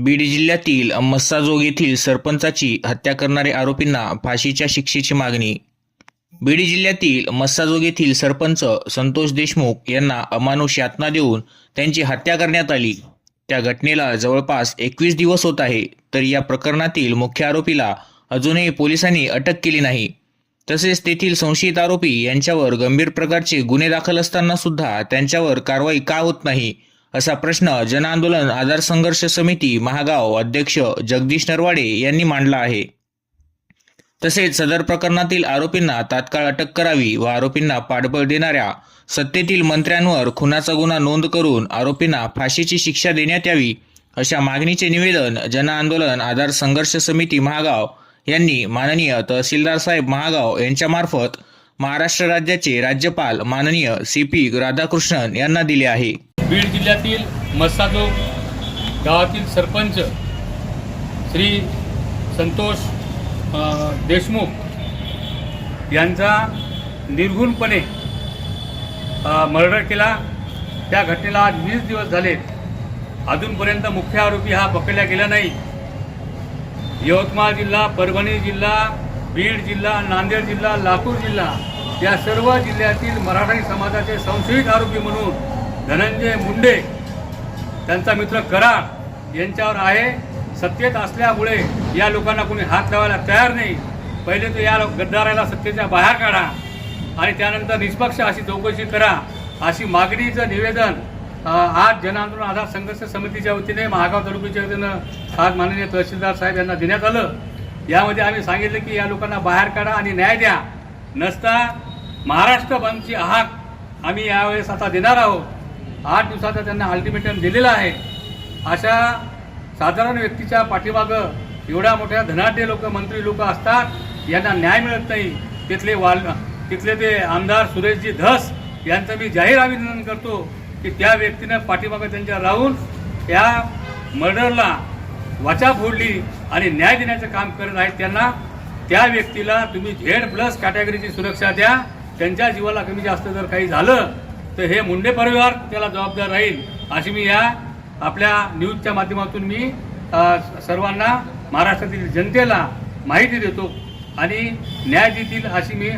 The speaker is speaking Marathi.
बीड जिल्ह्यातील मस्साजोग येथील सरपंचाची हत्या करणारे आरोपींना फाशीच्या शिक्षेची मागणी. बीड जिल्ह्यातील मस्साजोग येथील सरपंच संतोष देशमुख यांना अमानुष यातना देऊन त्यांची हत्या करण्यात आली. त्या घटनेला जवळपास एकवीस दिवस होत आहे तर या प्रकरणातील मुख्य आरोपीला अजूनही पोलिसांनी अटक केली नाही. तसेच तेथील संशयित आरोपी यांच्यावर गंभीर प्रकारचे गुन्हे दाखल असताना सुद्धा त्यांच्यावर कारवाई का होत नाही असा प्रश्न जनआंदोलन आधार संघर्ष समिती महागाव अध्यक्ष जगदीश नरवाडे यांनी मांडला आहे. तसेच सदर प्रकरणातील आरोपींना तात्काळ अटक करावी व आरोपींना पाठबळ देणाऱ्या सत्तेतील मंत्र्यांवर खुनाचा गुन्हा नोंद करून आरोपींना फाशीची शिक्षा देण्यात यावी अशा मागणीचे निवेदन जनआंदोलन आधार संघर्ष समिती महागाव यांनी माननीय तहसीलदार साहेब महागाव यांच्यामार्फत महाराष्ट्र राज्याचे राज्यपाल माननीय सी पी राधाकृष्णन यांना दिले आहे. बीड जिल्ह्यातील मस्साजोग गावातील सरपंच श्री संतोष देशमुख यांचा निर्घुणपणे मर्डर केला. त्या घटनेला आज वीस दिवस झालेत अजूनपर्यंत मुख्य आरोपी हा पकडला गेला नाही. यवतमाळ जिल्हा परभणी जिल्हा बीड जिल्हा नांदेड जिल्हा लातूर जिल्हा या सर्व जिल्ह्यातील मराठी समाजाचे संशयित आरोपी म्हणून धनंजय मुंडे त्यांचा मित्र कराड यांच्यावर आहे. सत्तेत असल्यामुळे या लोकांना कोणी हात लावायला तयार नाही. पहिले तर या गद्दाराला सत्तेच्या बाहेर काढा आणि त्यानंतर निष्पक्ष अशी चौकशी करा. अशी मागणीचं निवेदन आज जनआंदोलन आधार संघर्ष समितीच्या वतीने महागाव तालुक्याच्या वतीनं आज माननीय तहसीलदार साहेब यांना देण्यात आलं. यामध्ये आम्ही सांगितलं की या लोकांना बाहेर काढा आणि न्याय द्या. नसता महाराष्ट्र बंदची हाक आम्ही यावेळेस आता देणार आहोत. आठ दिवसाचा त्यांना अल्टिमेटम दिलेला आहे. अशा साधारण व्यक्तीच्या पाठीमागं एवढ्या मोठ्या धनाढ्य लोक मंत्री लोक असतात यांना न्याय मिळत नाही. तिथले वाल तिथले ते आमदार सुरेशजी धस यांचं मी जाहीर अभिनंदन करतो की त्या व्यक्तीनं पाठीमागं त्यांच्या राहून त्या मर्डरला वाचा फोडली आणि न्याय देण्याचं काम करत आहेत त्यांना. त्या व्यक्तीला तुम्ही झेड प्लस कॅटेगरीची सुरक्षा द्या. त्यांच्या जीवाला कमी जास्त जर काही झालं तर हे मुंडे परिवार त्याला जबाबदार राहील अशी मी या आपल्या न्यूजच्या माध्यमातून मी सर्वांना महाराष्ट्रातील जनतेला माहिती देतो आणि न्याय देतील अशी मी